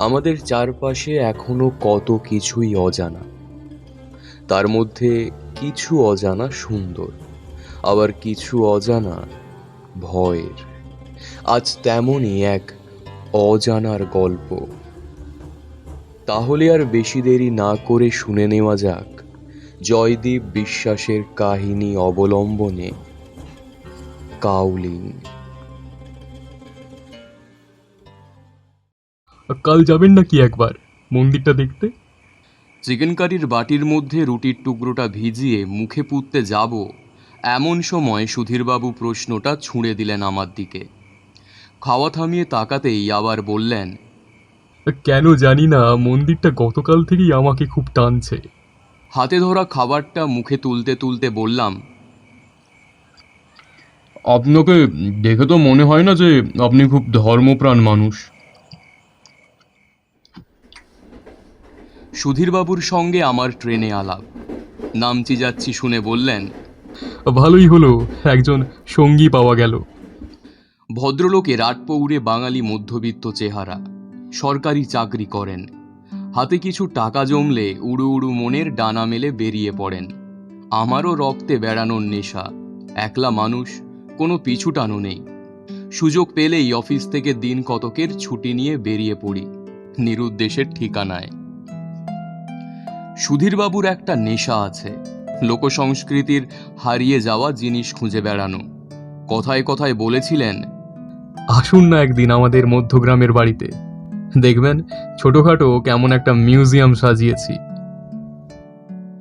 আমাদের চারপাশে এখনও কত কিছুই অজানা। তার মধ্যে কিছু অজানা সুন্দর, আবার কিছু অজানা ভয়ের। আজ তেমনই এক অজানার গল্প। তাহলে আর বেশি দেরি না করে শুনে নেওয়া যাক, জয়দীপ বিশ্বাসের কাহিনী অবলম্বনে কাউলিং কাল যাবেন নাকি একবার? মন্দিরটা দেখতে? চিকেন কারির বাটির মধ্যে রুটির টুকরোটা ভিজিয়ে মুখে পুঁততে যাব এমন সময় সুধীরবাবু প্রশ্নটা ছুঁড়ে দিলেন আমার দিকে। খাওয়া থামিয়ে তাকাতেই আবার বললেন কেন জানি না মন্দিরটা গতকাল থেকেই আমাকে খুব টানছে। হাতে ধরা খাবারটা মুখে তুলতে তুলতে বললাম আপনাকে দেখে তো মনে হয় না যে আপনি খুব ধর্মপ্রাণ মানুষ। সুধীরবাবুর সঙ্গে আমার ট্রেনে আলাপ। নামচি যাচ্ছি শুনে বললেন ভালোই হলো একজন সঙ্গী পাওয়া গেল। ভদ্রলোকে রাটপৌরে বাঙালি মধ্যবিত্ত চেহারা সরকারি চাকরি করেন হাতে কিছু টাকা জমলে উড়ু উড়ু মনের ডানা মেলে বেরিয়ে পড়েন। আমারও রক্তে বেড়ানোর নেশা একলা মানুষ কোনো পিছু টানো নেই। সুযোগ পেলেই অফিস থেকে দিন কতকের ছুটি নিয়ে বেরিয়ে পড়ি নিরুদ্দেশের ঠিকানায়। সুধীরবাবুর একটা নেশা আছে। লোকসংস্কৃতির হারিয়ে যাওয়া জিনিস খুঁজে বেড়ানো। কথায় কথায় বলেছিলেন আসুন না একদিন আমাদের মধ্যগ্রামের বাড়িতে। দেখবেন ছোটখাটো কেমন একটা মিউজিয়াম সাজিয়েছি।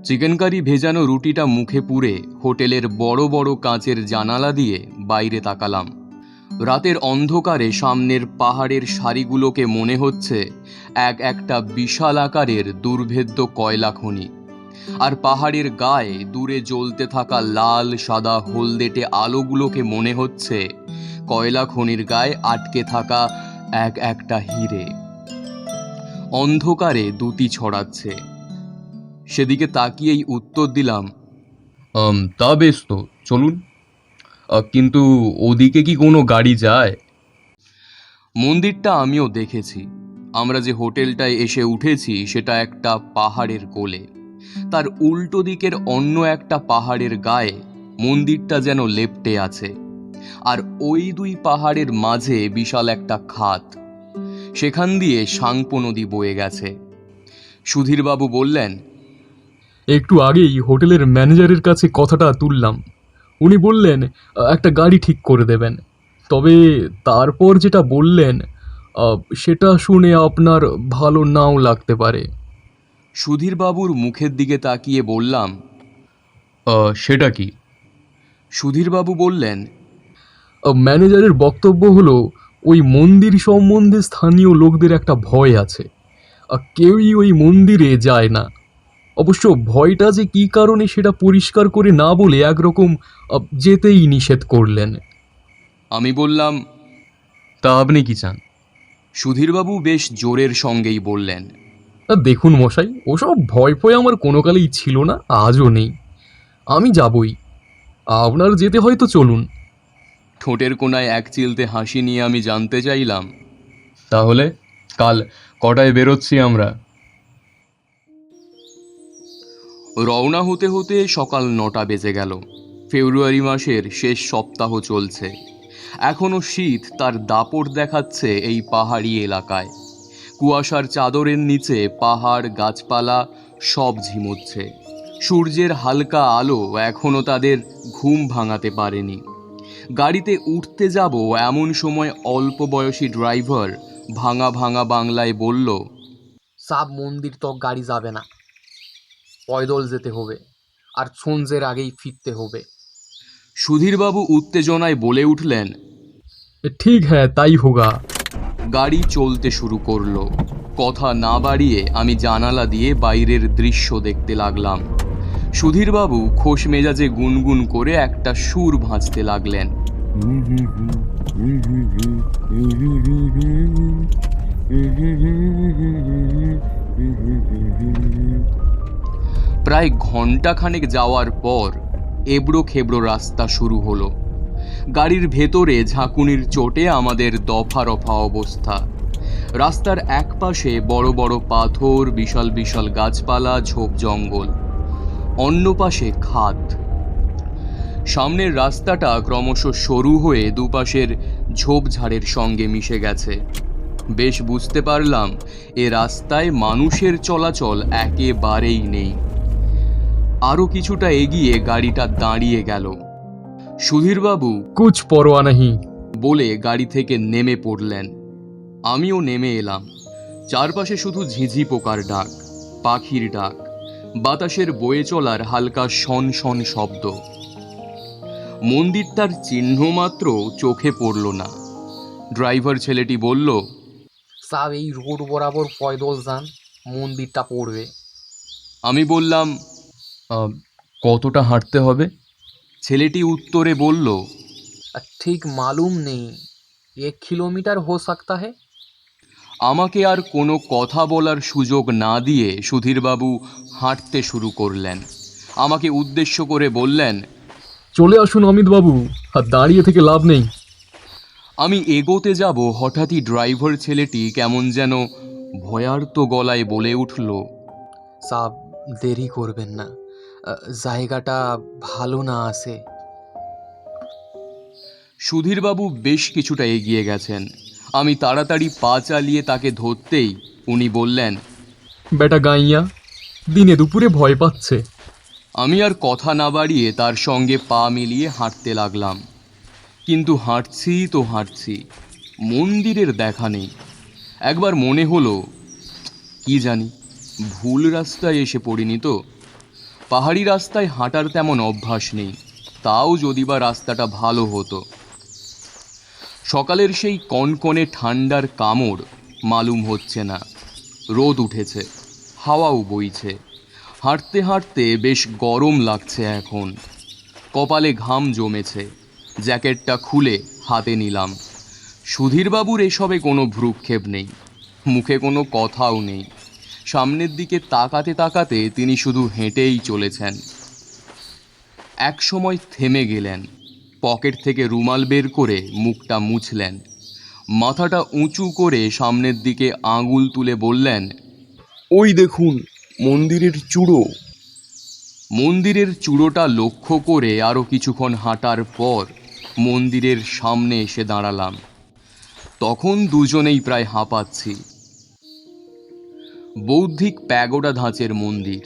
চিকেন কারি ভেজানো রুটিটা মুখে পুরে হোটেলের বড় বড় কাঁচের জানালা দিয়ে বাইরে তাকালাম। রাতের অন্ধকারে সামনের পাহাড়ের সারিগুলোকে মনে হচ্ছে এক একটা বিশাল আকারের দুর্ভেদ্য কয়লা খনি। আর পাহাড়ের গায়ে দূরে জ্বলতে থাকা লাল, সাদা, হলদেটে আলোগুলোকে মনে হচ্ছে কয়লা খনির গায়ে আটকে থাকা এক একটা হিরে। অন্ধকারে দুটি ছড়াচ্ছে। সেদিকে তাকিয়েই উত্তর দিলাম তা বেশ তো, চলুন। কিন্তু ওদিকে কি কোনো গাড়ি যায়? মন্দিরটা আমিও দেখেছি। আমরা যে হোটেলটায় এসে উঠেছি সেটা একটা পাহাড়ের কোলে। তার উল্টো দিকের অন্য একটা পাহাড়ের গায়ে মন্দিরটা যেন লেপ্টে আছে। আর ওই দুই পাহাড়ের মাঝে বিশাল একটা খাত। সেখান দিয়ে সাংপো নদী বয়ে গেছে। সুধীরবাবু বললেন একটু আগেই হোটেলের ম্যানেজারের কাছে কথাটা তুললাম। উনি বললেন একটা গাড়ি ঠিক করে দেবেন। তবে তারপর যেটা বললেন সেটা শুনে আপনার ভালো নাও লাগতে পারে। সুধীরবাবুর মুখের দিকে তাকিয়ে বললাম সেটা কি? সুধীরবাবু বললেন ম্যানেজারের বক্তব্য হলো ওই মন্দির সম্বন্ধে স্থানীয় লোকদের একটা ভয় আছে। কেউই ওই মন্দিরে যায় না। অবশ্য ভয়টা যে কী কারণে সেটা পরিষ্কার করে না বলে একরকম যেতেই নিষেধ করলেন। আমি বললাম তা আপনি কি চান? সুধীরবাবু বেশ জোরের সঙ্গেই বললেন তা দেখুন মশাই ওসব ভয় ফয় আমার কোনো কালেই ছিল না আজও নেই। আমি যাবই। আপনার যেতে হয়তো চলুন। ঠোঁটের কোনায় এক চিলতে হাসি নিয়ে আমি জানতে চাইলাম তাহলে কাল কটায় বেরোচ্ছি আমরা? রওনা হতে হতে সকাল নটা বেজে গেল। ফেব্রুয়ারি মাসের শেষ সপ্তাহ চলছে। এখনও শীত তার দাপট দেখাচ্ছে এই পাহাড়ি এলাকায়। কুয়াশার চাদরের নিচে পাহাড়, গাছপালা সব ঝিমোচ্ছে। সূর্যের হালকা আলো এখনও তাদের ঘুম ভাঙাতে পারেনি। গাড়িতে উঠতে যাব এমন সময় অল্প বয়সী ড্রাইভার ভাঙা ভাঙা বাংলায় বলল, সাব মন্দির তক গাড়ি যাবে না। পয়দল যেতে হবে আর সঞ্জের আগেই ফিরতে হবে। সুধীরবাবু উত্তেজনায় বলে উঠলেন ঠিক হ্যাঁ তাই হোগা। গাড়ি চলতে শুরু করল। কথা না বাড়িয়ে আমি জানালা দিয়ে বাইরের দৃশ্য দেখতে লাগলাম। সুধীরবাবু খোশ মেজাজে গুনগুন করে একটা সুর ভাঁজতে লাগলেন। প্রায় ঘন্টাখানেক যাওয়ার পর এবড়ো খেবড়ো রাস্তা শুরু হলো। গাড়ির ভেতরে ঝাঁকুনির চোটে আমাদের দফা রফা অবস্থা। রাস্তার এক পাশে বড় বড় পাথর, বিশাল বিশাল গাছপালা, ঝোপ জঙ্গল, অন্য পাশে খাদ সামনের রাস্তাটা ক্রমশ সরু হয়ে দুপাশের ঝোপঝাড়ের সঙ্গে মিশে গেছে। বেশ বুঝতে পারলাম, এ রাস্তায় মানুষের চলাচল একেবারেই নেই। আরও কিছুটা এগিয়ে গাড়িটা দাঁড়িয়ে গেল। সুধীরবাবু কুছ পরোয়া নাহি। বলে গাড়ি থেকে নেমে পড়লেন। আমিও নেমে এলাম। চারপাশে শুধু ঝিঝি পোকার ডাক পাখির ডাক বাতাসের বয়ে চলার হালকা শন শন শব্দ। মন্দিরটার চিহ্ন মাত্র চোখে পড়ল না। ড্রাইভার ছেলেটি বলল সাব এই রোড বরাবর পয়দল যান মন্দিরটা পড়বে। আমি বললাম "আহ, কতটা হাঁটতে হবে? ছেলেটি উত্তরে বলল আর ঠিক মালুম নেই। এক কিলোমিটার হো সকতা है আমাকে আর কোনো কথা বলার সুযোগ না দিয়ে সুধীরবাবু হাঁটতে শুরু করলেন। আমাকে উদ্দেশ্য করে বললেন চলে আসুন অমিতবাবু আর দাঁড়িয়ে থেকে লাভ নেই। আমি এগোতে যাব হঠাৎই ড্রাইভার ছেলেটি কেমন যেন ভয়ার্ত গলায় বলে উঠল সাব দেরি করবেন না। জায়গাটা ভালো না আছে। সুধীরবাবু বেশ কিছুটা এগিয়ে গেছেন। আমি তাড়াতাড়ি পা চালিয়ে তাকে ধরতেই উনি বললেন বেটা গাইয়া দিনে দুপুরে ভয় পাচ্ছে। আমি আর কথা না বাড়িয়ে তার সঙ্গে পা মিলিয়ে হাঁটতে লাগলাম। কিন্তু হাঁটছি তো হাঁটছি মন্দিরের দেখা নেই। একবার মনে হলো কি জানি ভুল রাস্তায় এসে পড়িনি তো। পাহাড়ি রাস্তায় হাঁটার তেমন অভ্যাস নেই। তাও যদি বা রাস্তাটা ভালো হতো। সকালের সেই কনকনে ঠান্ডার কামড় মালুম হচ্ছে না। রোদ উঠেছে, হাওয়াও বইছে। হাঁটতে হাঁটতে বেশ গরম লাগছে এখন। কপালে ঘাম জমেছে, জ্যাকেটটা খুলে হাতে নিলাম। সুধীরবাবুর এসবে কোনো ভ্রুক্ষেপ নেই, মুখে কোনো কথাও নেই। সামনের দিকে তাকাতে তাকাতে তিনি শুধু হেঁটেই চলেছেন। এক সময় থেমে গেলেন, পকেট থেকে রুমাল বের করে মুখটা মুছলেন। মাথাটা উঁচু করে সামনের দিকে আঙুল তুলে বললেন, ওই দেখুন, মন্দিরের চূড়ো। মন্দিরের চূড়োটা লক্ষ্য করে আরও কিছুক্ষণ হাঁটার পর মন্দিরের সামনে এসে দাঁড়ালাম। তখন দুজনেই প্রায় হাঁপাচ্ছি। বৌদ্ধিক প্যাগোডা ধাঁচের মন্দির।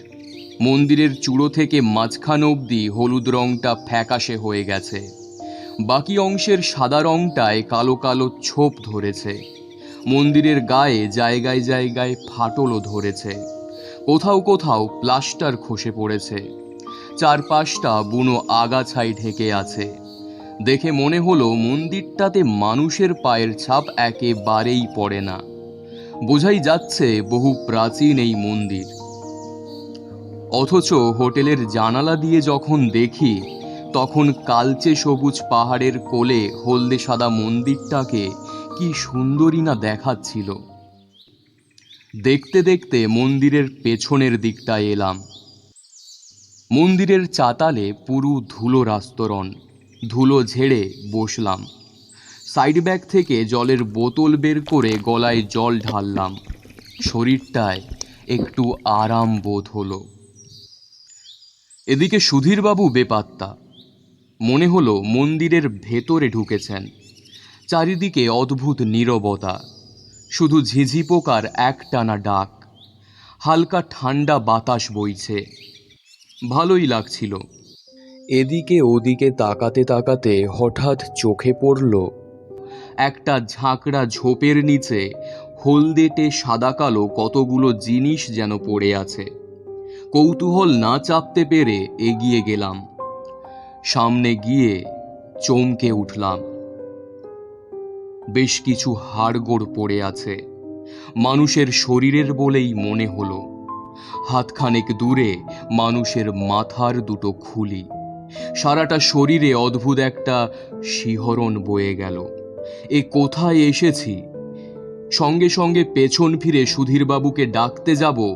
মন্দিরের চূড়ো থেকে মাঝখান অবধি হলুদ রংটা ফ্যাকাশে হয়ে গেছে। বাকি অংশের সাদা রংটায় কালো কালো ছোপ ধরেছে। মন্দিরের গায়ে জায়গায় জায়গায় ফাটলও ধরেছে। কোথাও কোথাও প্লাস্টার খসে পড়েছে। চারপাশটা বুনো আগাছাই ঢেকে আছে। দেখে মনে হলো মন্দিরটাতে মানুষের পায়ের ছাপ একেবারেই পড়ে না। বোঝাই যাচ্ছে বহু প্রাচীন এই মন্দির। অথচ হোটেলের জানালা দিয়ে যখন দেখি, তখন কালচে সবুজ পাহাড়ের কোলে হলদে সাদা মন্দিরটাকে কি সুন্দরী না দেখাচ্ছিল। দেখতে দেখতে মন্দিরের পেছনের দিকটায় এলাম। মন্দিরের চাতালে পুরু ধুলো রাস্তরণ, ধুলো ঝেড়ে বসলাম। সাইড ব্যাগ থেকে জলের বোতল বের করে গলায় জল ঢাললাম। শরীরটায় একটু আরাম বোধ হলো। এদিকে সুধীরবাবু বেপাত্তা। মনে হলো মন্দিরের ভেতরে ঢুকেছেন। চারিদিকে অদ্ভুত নীরবতা। শুধু ঝিঝি পোকার একটানা ডাক। হালকা ঠান্ডা বাতাস বইছে। ভালোই লাগছিল। এদিকে ওদিকে তাকাতে তাকাতে হঠাৎ চোখে পড়ল একটা ঝাঁকড়া ঝোপের নিচে, হলদেটে সাদা কালো কতগুলো জিনিস যেন পড়ে আছে। কৌতূহল না চাপতে পেরে এগিয়ে গেলাম। সামনে গিয়ে চমকে উঠলাম। বেশ কিছু হাড়গোড় পড়ে আছে। মানুষের শরীরের বলেই মনে হলো। হাতখানেক দূরে মানুষের মাথার দুটো খুলি। সারাটা শরীরে অদ্ভুত একটা শিহরণ বয়ে গেল। এ কোথায় এসেছি? সঙ্গে সঙ্গে পেছন ফিরে সুধীরবাবুকে ডাকতে যাব।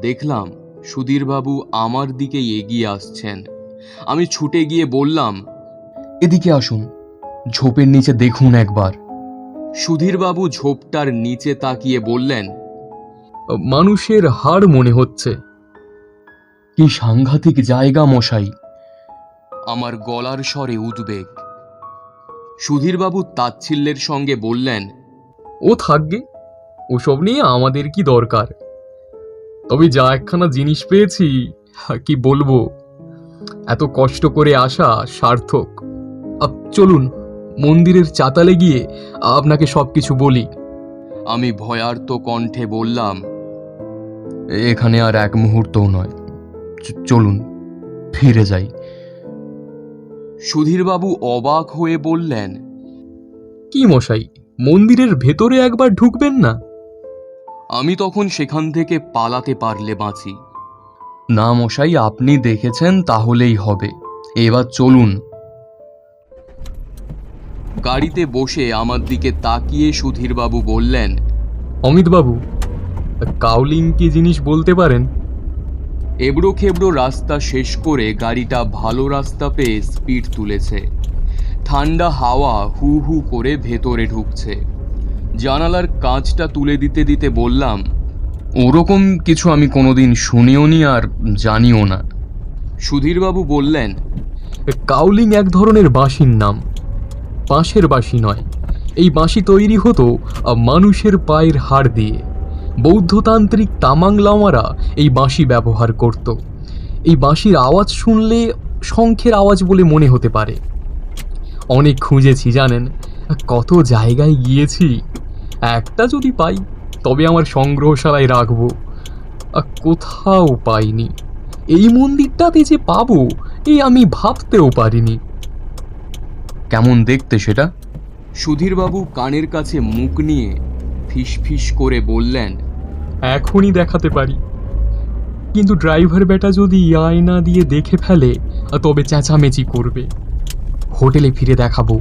দেখলাম সুধীরবাবু আমার দিকেই এগিয়ে আসছেন। আমি ছুটে গিয়ে বললাম এদিকে আসুন ঝোপের নিচে দেখুন একবার। সুধীরবাবু ঝোপটার নিচে তাকিয়ে বললেন মানুষের হাড় মনে হচ্ছে। কি সাংঘাতিক জায়গা মশাই। আমার গলার স্বরে উদ্বেগ। সুধীরবাবু তাচ্ছিল্যের সঙ্গে বললেন ও থাকবে। ওসব নিয়ে আমাদের কি দরকার? তবে যা একখানা জিনিস পেয়েছি কি বলব? এত কষ্ট করে আসা সার্থক। আপ, চলুন মন্দিরের চাতালে গিয়ে আপনাকে সব কিছু বলি। আমি ভয়ার্ত কণ্ঠে বললাম এখানে আর এক মুহূর্তও নয়। চলুন ফিরে যাই। সুধীরবাবু অবাক হয়ে বললেন কি মশাই মন্দিরের ভেতরে একবার ঢুকবেন না? আমি তখন সেখান থেকে পালাতে পারলে বাঁচি। না মশাই আপনি দেখেছেন তাহলেই হবে। এবার চলুন। গাড়িতে বসে আমার দিকে তাকিয়ে সুধীরবাবু বললেন অমিতবাবু কাউলিং কি জিনিস বলতে পারেন? এবড়ো খেবড়ো রাস্তা শেষ করে গাড়িটা ভালো রাস্তা পেয়ে স্পিড তুলেছে। ঠান্ডা হাওয়া হু হু করে ভেতরে ঢুকছে। জানালার কাঁচটা তুলে দিতে দিতে বললাম, ওরকম কিছু আমি কোনোদিন শুনিও নি আর জানিও না। সুধীরবাবু বললেন, কাউলিং এক ধরনের বাঁশির নাম। বাঁশের বাঁশি নয়, এই বাঁশি তৈরি হতো মানুষের পায়ের হাড় দিয়ে। বৌদ্ধতান্ত্রিক তামাং লামারা এই বাঁশি ব্যবহার করত। এই বাঁশির আওয়াজ শুনলে শঙ্খের আওয়াজ বলে মনে হতে পারে। অনেক খুঁজেছি, জানেন? কত জায়গায় গিয়েছি। একটা যদি পাই, তবে আমার সংগ্রহশালায় রাখব। কোথাও পাইনি। এই মন্দিরটাতে যে পাবো এই আমি ভাবতেও পারিনি। কেমন দেখতে সেটা? সুধীরবাবু কানের কাছে মুখ নিয়ে ফিস ফিস করে বললেন এখনই দেখাতে পারি। কিন্তু ড্রাইভার বেটা যদি আয়না দিয়ে দেখে ফেলে তবে চেঁচামেচি করবে। হোটেলে ফিরে দেখাবো।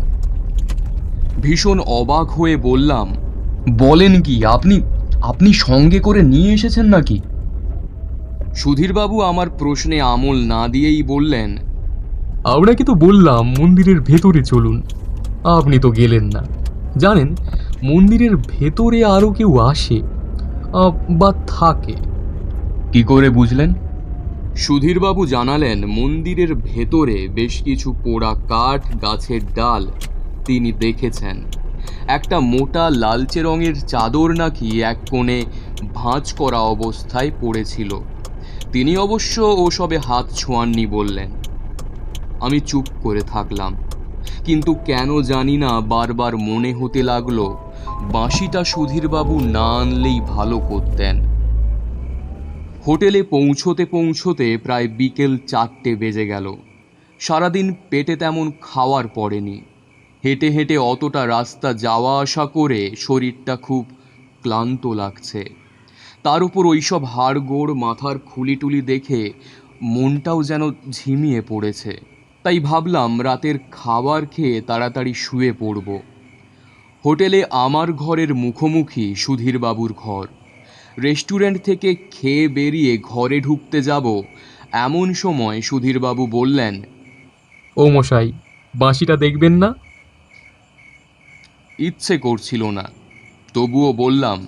ভীষণ অবাক হয়ে বললাম বলেন কি আপনি আপনি সঙ্গে করে নিয়ে এসেছেন নাকি? সুধীরবাবু আমার প্রশ্নে আমল না দিয়েই বললেন আপনাকে তো বললাম মন্দিরের ভেতরে চলুন। আপনি তো গেলেন না। জানেন মন্দিরের ভেতরে আরও কেউ আসে বা থাকে। কি করে বুঝলেন? সুধীরবাবু জানালেন মন্দিরের ভেতরে বেশ কিছু পোড়া কাঠ গাছের ডাল তিনি দেখেছেন। একটা মোটা লালচে রঙের চাদর নাকি এক কোণে ভাঁজ করা অবস্থায় পড়েছিল। তিনি অবশ্য ওসবে হাত ছোঁয়াননি বললেন আমি চুপ করে থাকলাম। কিন্তু কেন জানি না বারবার মনে হতে লাগল বাঁশিটা সুধীরবাবু না আনলেই ভালো করতেন। হোটেলে পৌঁছোতে পৌঁছোতে প্রায় বিকেল চারটে বেজে গেল। সারাদিন পেটে তেমন খাওয়ার পড়েনি। হেঁটে হেঁটে অতটা রাস্তা যাওয়া আসা করে শরীরটা খুব ক্লান্ত লাগছে। তার উপর ওইসব হাড়গোড় মাথার খুলিটুলি দেখে মনটাও যেন ঝিমিয়ে পড়েছে। তাই ভাবলাম রাতের খাবার খেয়ে তাড়াতাড়ি শুয়ে পড়ব। হোটেলে আমার ঘরের মুখোমুখি সুধীরবাবুর ঘর। রেস্টুরেন্ট থেকে খেয়ে বেরিয়ে ঘরে ঢুকতে যাব এমন সময় সুধীরবাবু বললেন ও মশাই বাঁশিটা দেখবেন না? ইচ্ছে করছিল না। তবুও বললাম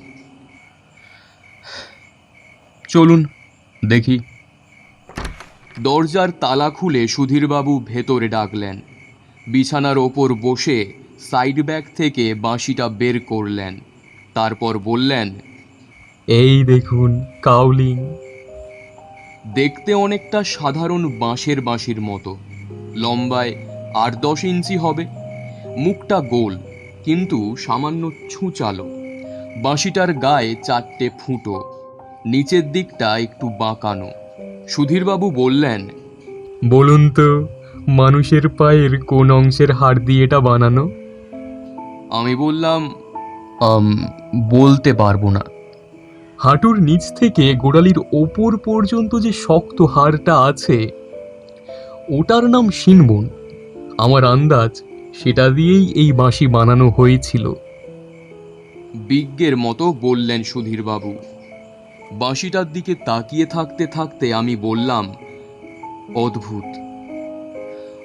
চলুন দেখি। দরজার তালা খুলে সুধীরবাবু ভেতরে ডাকলেন। বিছানার ওপর বসে সাইড ব্যাগ থেকে বাঁশিটা বের করলেন। তারপর বললেন এই দেখুন কাউলিং। দেখতে অনেকটা সাধারণ বাঁশের বাঁশির মতো। লম্বায় আট দশ ইঞ্চি হবে। মুখটা গোল কিন্তু সামান্য ছুঁচালো। বাঁশিটার গায়ে চারটে ফুটো নিচের দিকটা একটু বাঁকানো। সুধীরবাবু বললেন বলুন তো মানুষের পায়ের কোন অংশের হাড় দিয়ে এটা বানানো? আমি বললাম বলতে পারব না। হাঁটুর নিচ থেকে গোড়ালির ওপর পর্যন্ত যে শক্ত হাড়টা আছে ওটার নাম শিনবন। আমার আন্দাজ সেটা দিয়েই এই বাঁশি বানানো হয়েছিল। বিজ্ঞের মতো বললেন সুধীরবাবু। বাঁশিটার দিকে তাকিয়ে থাকতে থাকতে আমি বললাম অদ্ভুত।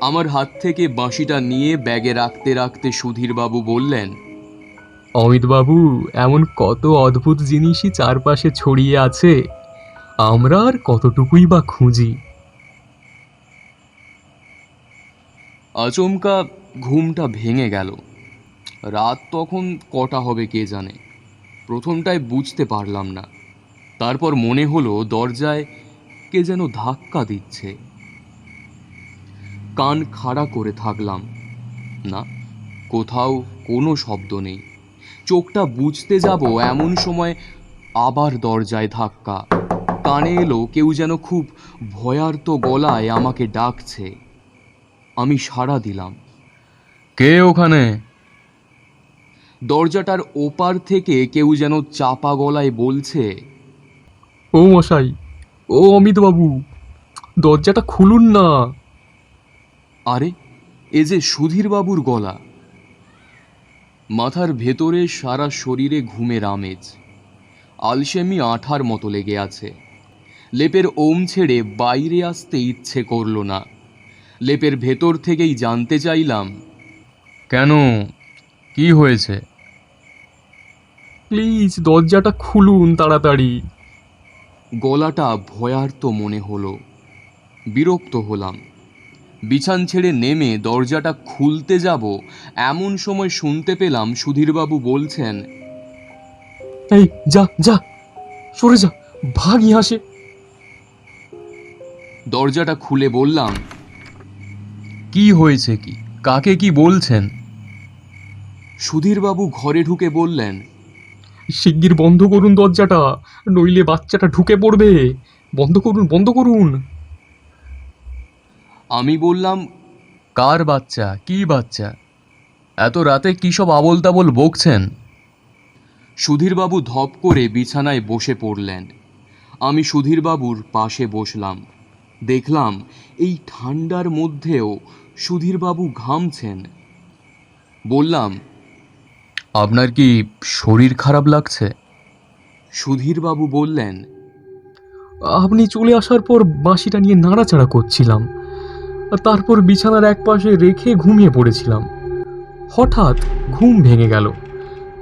আমার হাত থেকে বাঁশিটা নিয়ে ব্যাগে রাখতে রাখতে সুধীরবাবু বললেন অমিতবাবু এমন কত অদ্ভুত জিনিসই চারপাশে ছড়িয়ে আছে। আমরা আর কতটুকুই বা খুঁজি? আচমকা ঘুমটা ভেঙে গেল। রাত তখন কটা হবে কে জানে। প্রথমটায় বুঝতে পারলাম না। তারপর মনে হলো দরজায় কে যেন ধাক্কা দিচ্ছে। কান খাড়া করে থাকলাম। না কোথাও কোনো শব্দ নেই। চোখটা বুঝতে যাব এমন সময় আবার দরজায় ধাক্কা। কানে এলো কেউ যেন খুব ভয়ার্ত গলায় আমাকে ডাকছে। আমি সাড়া দিলাম। কে ওখানে? দরজাটার ওপার থেকে কেউ যেন চাপা গলায় বলছে ও মশাই ও অমিতবাবু দরজাটা খুলুন না। আরে এ যে সুধীরবাবুর গলা। মাথার ভেতরে সারা শরীরে ঘুমের আমেজ। আলসেমি আঠার মতো লেগে আছে। লেপের ওম ছেড়ে বাইরে আসতে ইচ্ছে করল না। লেপের ভেতর থেকেই জানতে চাইলাম কেন? কি হয়েছে? প্লিজ দরজাটা খুলুন তাড়াতাড়ি। গলাটা ভয়ার্ত মনে হলো। বিরক্ত হলাম। বিছান ছেড়ে নেমে দরজাটা খুলতে যাব এমন সময় শুনতে পেলাম সুধীরবাবু বলছেন এই যা যা সরে যা ভাগি হাসে। দরজাটা খুলে বললাম কি হয়েছে কি? কাকে কি বলছেন? সুধীরবাবু ঘরে ঢুকে বললেন শিগগির বন্ধ করুন দরজাটা নইলে বাচ্চাটা ঢুকে পড়বে। বন্ধ করুন বন্ধ করুন। আমি বললাম কার বাচ্চা? কি বাচ্চা? এত রাতে কী সব আবল তাবল বকছেন? সুধীরবাবু ধপ করে বিছানায় বসে পড়লেন। আমি সুধীরবাবুর পাশে বসলাম। দেখলাম এই ঠান্ডার মধ্যেও সুধীরবাবু ঘামছেন। বললাম আপনার কি শরীর খারাপ লাগছে? সুধীরবাবু বললেন আপনি চলে আসার পর বাঁশিটা নিয়ে নাড়াচাড়া করছিলাম। তারপর বিছানার এক পাশে রেখে ঘুমিয়ে পড়েছিলাম। হঠাৎ ঘুম ভেঙে গেল।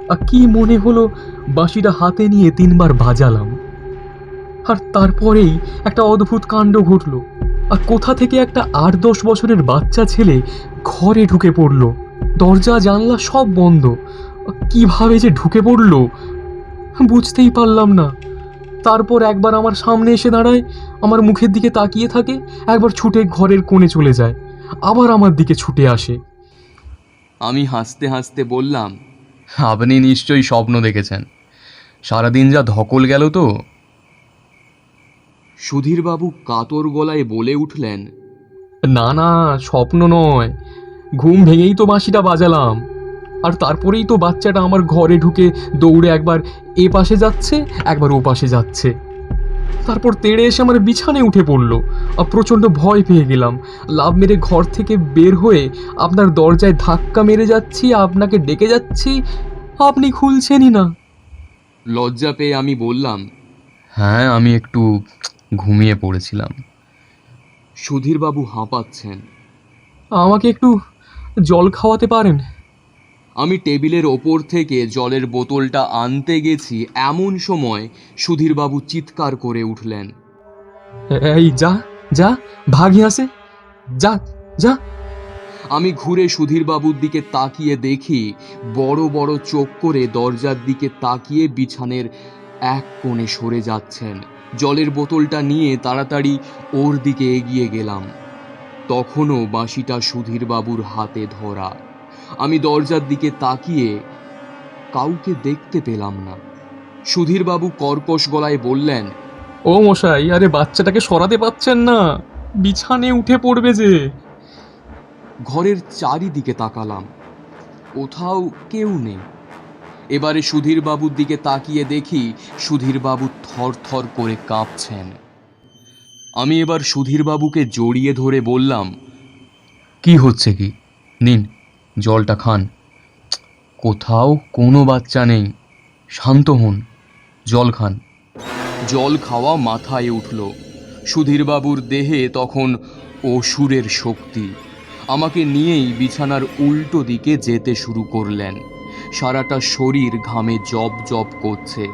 আর কি মনে হলো, বাঁশিটা হাতে নিয়ে তিনবার বাজালাম। আর তারপরেই একটা অদ্ভুত কাণ্ড ঘটলো। আর কোথা থেকে একটা আট দশ বছরের বাচ্চা ছেলে ঘরে ঢুকে পড়ল। দরজা, জানলা সব বন্ধ। কীভাবে যে ঢুকে পড়ল, বুঝতেই পারলাম না। তারপর একবার আমার সামনে এসে দাঁড়ায় আমার মুখের দিকে তাকিয়ে থাকে একবার ছুটে ঘরের কোণে চলে যায় আবার আমার দিকে ছুটে আসে। আমি হাসতে হাসতে বললাম আপনি নিশ্চয়ই স্বপ্ন দেখেছেন। সারাদিন যা ধকল গেল তো। সুধীরবাবু কাতর গলায় বলে উঠলেন না না স্বপ্ন নয়। ঘুম ভেঙেই তো বাঁশিটা বাজালাম। আর তারপরেই তো বাচ্চাটা আমার ঘরে ঢুকে দৌড়ে একবার এ পাশে যাচ্ছে একবার ও পাশে যাচ্ছে। তারপর তেড়ে এসে আমার বিছানে উঠে পড়ল। আর প্রচণ্ড ভয় পেয়ে গেলাম। লাভ মেরে ঘর থেকে বের হয়ে আপনার দরজায় ধাক্কা মেরে যাচ্ছি আপনাকে ডেকে যাচ্ছি আপনি খুলছেনই না। লজ্জা পেয়ে আমি বললাম হ্যাঁ আমি একটু ঘুমিয়ে পড়েছিলাম। সুধীরবাবু হাঁপাচ্ছেন। আমাকে একটু জল খাওয়াতে পারেন? আমি টেবিলের ওপর থেকে জলের বোতলটা আনতে গেছি এমন সময় সুধীরবাবু চিৎকার করে উঠলেন। এই যা যা ভাগি আসে যা যা। আমি ঘুরে সুধীরবাবুর দিকে তাকিয়ে দেখি বড় বড় চোখ করে দরজার দিকে তাকিয়ে বিছানের এক কোণে সরে যাচ্ছেন। জলের বোতলটা নিয়ে তাড়াতাড়ি ওর দিকে এগিয়ে গেলাম। তখনও বাঁশিটা সুধীরবাবুর হাতে ধরা। আমি দরজার দিকে তাকিয়ে কাউকে দেখতে পেলাম না। সুধীরবাবু কর্কশ গলায় বললেন ও মশাই আরে বাচ্চাটাকে সরাতে পাচ্ছেন না। বিছানে উঠে পড়বে যে। ঘরের চারিদিকে তাকালাম। কোথাও কেউ নেই। এবারে সুধীরবাবুর দিকে তাকিয়ে দেখি সুধীরবাবু থর থর করে কাঁপছেন। আমি এবার সুধীরবাবুকে জড়িয়ে ধরে বললাম কি হচ্ছে কি? নিন জলটা খান। কোথাও কোনো বাচ্চা নেই। শান্ত হন, জল খান। জল খাওয়া মাথায় উঠল। সুধীরবাবুর দেহে তখন অসুরের শক্তি। আমাকে নিয়েই বিছানার উল্টো দিকে যেতে শুরু করলেন। সারাটা শরীর ঘামে জব জব করছে।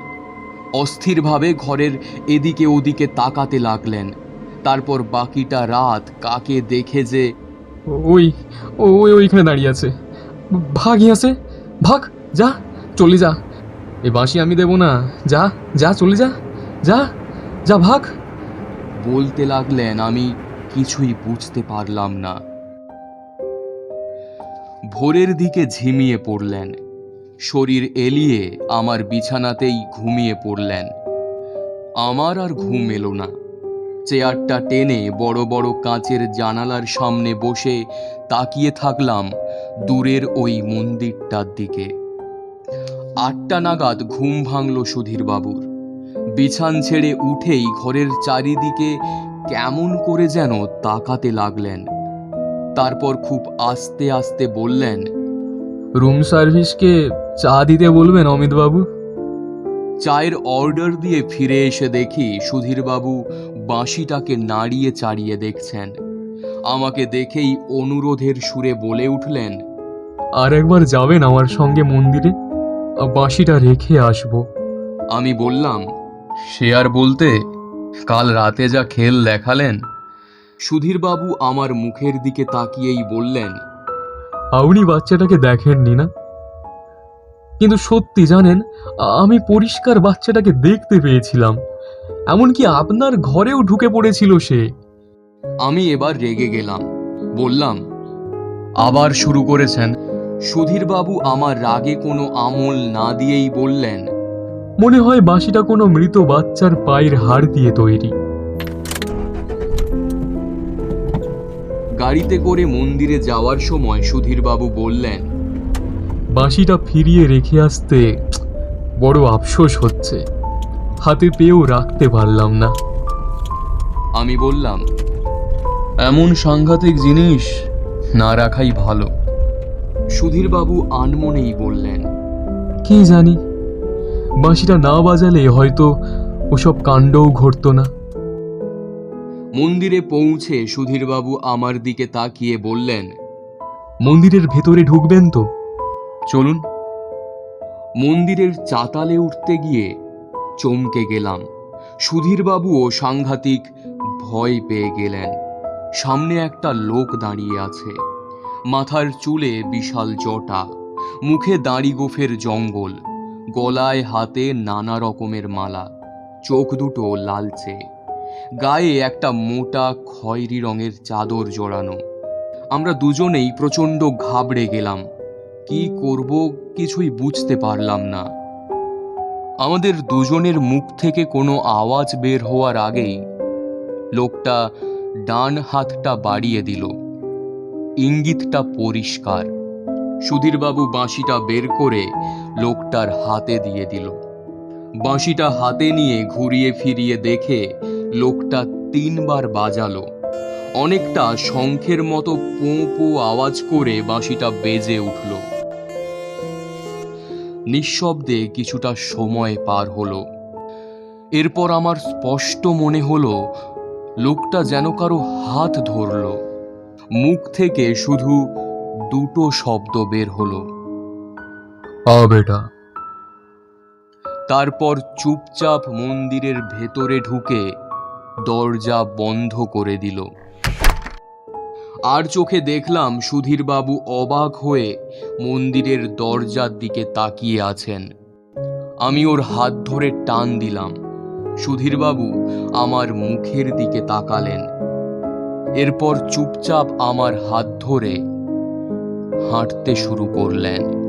অস্থিরভাবে ঘরের এদিকে ওদিকে তাকাতে লাগলেন। তারপর বাকিটা রাত কাকে দেখে যে ওই ওই ওইখানে দাঁড়িয়ে আছে। ভাগই আছে। ভাগ, যা, চলে যা। এ বাঁশি আমি দেবো না। যা যা, চলে যা। যা যা, ভাগ। বলতে লাগলেন আমি কিছুই বুঝতে পারলাম না। ভোরের দিকে ঝিমিয়ে পড়লেন। শরীর এলিয়ে আমার বিছানাতেই ঘুমিয়ে পড়লেন। আমার আর ঘুম এলো না। চেয়ারটা টেনে বড় বড় কাঁচের জানালার সামনে বসে তাকিয়ে থাকলাম দূরের ওই মন্দিরটার দিকে। আটটা নাগাদ ঘুম ভাঙল সুধীরবাবুর। বিছান ছেড়ে উঠেই ঘরের চারিদিকে কেমন করে যেন তাকাতে লাগলেন। তারপর খুব আস্তে আস্তে বললেন রুম সার্ভিসকে চা দিতে বলবেন অমিতবাবু? চায়ের অর্ডার দিয়ে ফিরে এসে দেখি সুধীরবাবু বাঁশিটাকে নাড়িয়ে চাড়িয়ে দেখছেন। আমাকে দেখেই অনুরোধের সুরে বলে উঠলেন আর একবার যাবেন আমার সঙ্গে মন্দিরে? বাঁশিটা রেখে আসব। আমি বললাম সে আর বলতে কাল রাতে যা খেল দেখালেন। সুধীরবাবু আমার মুখের দিকে তাকিয়েই বললেন আপনি বাচ্চাটাকে দেখেননি না? কিন্তু সত্যি জানেন আমি পরিষ্কার বাচ্চাটাকে দেখতে পেয়েছিলাম। এমনকি আপনার ঘরেও ঢুকে পড়েছিল সে। আমি এবার রেগে গেলাম। বললাম আবার শুরু করেছেন। সুধীরবাবু আমার রাগে কোনো আমল না দিয়েই বললেন মনে হয় বাঁশিটা কোনো মৃত বাচ্চার পায়ের হাড় দিয়ে তৈরি। গাড়িতে করে মন্দিরে যাওয়ার সময় সুধীরবাবু বললেন বাঁশিটা ফিরিয়ে রেখে আসতে বড় আফসোস হচ্ছে। হাতে পেয়েও রাখতে পারলাম না। আমি বললাম এমন সাংঘাতিক জিনিস না রাখাই ভালো। সুধীরবাবু আনমনেই বললেন কি জানি? বাঁশিটা না বাজালে হয়তো ওসব কাণ্ডও ঘটতো না। মন্দিরে পৌঁছে সুধীরবাবু আমার দিকে তাকিয়ে বললেন মন্দিরের ভেতরে ঢুকবেন তো? চলুন। মন্দিরের চাতালে উঠতে গিয়ে চমকে গেলাম। সুধীরবাবুও সাংঘাতিক ভয় পেয়ে গেলেন। সামনে একটা লোক দাঁড়িয়ে আছে। মাথার চুলে বিশাল জটা, মুখে দাড়ি গোফের জঙ্গল, গলায় হাতে নানা রকমের মালা, চোখ দুটো লালচে, গায়ে একটা মোটা খয়েরি রঙের চাদর জড়ানো। আমরা দুজনেই প্রচণ্ড ঘাবড়ে গেলাম। কি করব কিছুই বুঝতে পারলাম না। আমাদের দুজনের মুখ থেকে কোনো আওয়াজ বের হওয়ার আগেই লোকটা ডান হাতটা বাড়িয়ে দিল। ইঙ্গিতটা পরিষ্কার। সুধীরবাবু বাঁশিটা বের করে লোকটার হাতে দিয়ে দিল। বাঁশিটা হাতে নিয়ে ঘুরিয়ে ফিরিয়ে দেখে লোকটা তিনবার বাজালো। অনেকটা শঙ্খের মতো পোঁ পোঁ আওয়াজ করে বাঁশিটা বেজে উঠল। নিঃশব্দে কিছুটা সময় পার হলো। এরপর আমার স্পষ্ট মনে হলো লোকটা যেন কারও হাত ধরল। মুখ থেকে শুধু দুটো শব্দ বের হলো। আ বেটা। তারপর চুপচাপ মন্দিরের ভেতরে ঢুকে দরজা বন্ধ করে দিল। আর চোখে দেখলাম সুধীরবাবু অবাক হয়ে মন্দিরের দরজার দিকে তাকিয়ে আছেন। আমি ওর হাত ধরে টান দিলাম। সুধীরবাবু আমার মুখের দিকে তাকালেন। এরপর চুপচাপ আমার হাত ধরে হাঁটতে শুরু করলেন।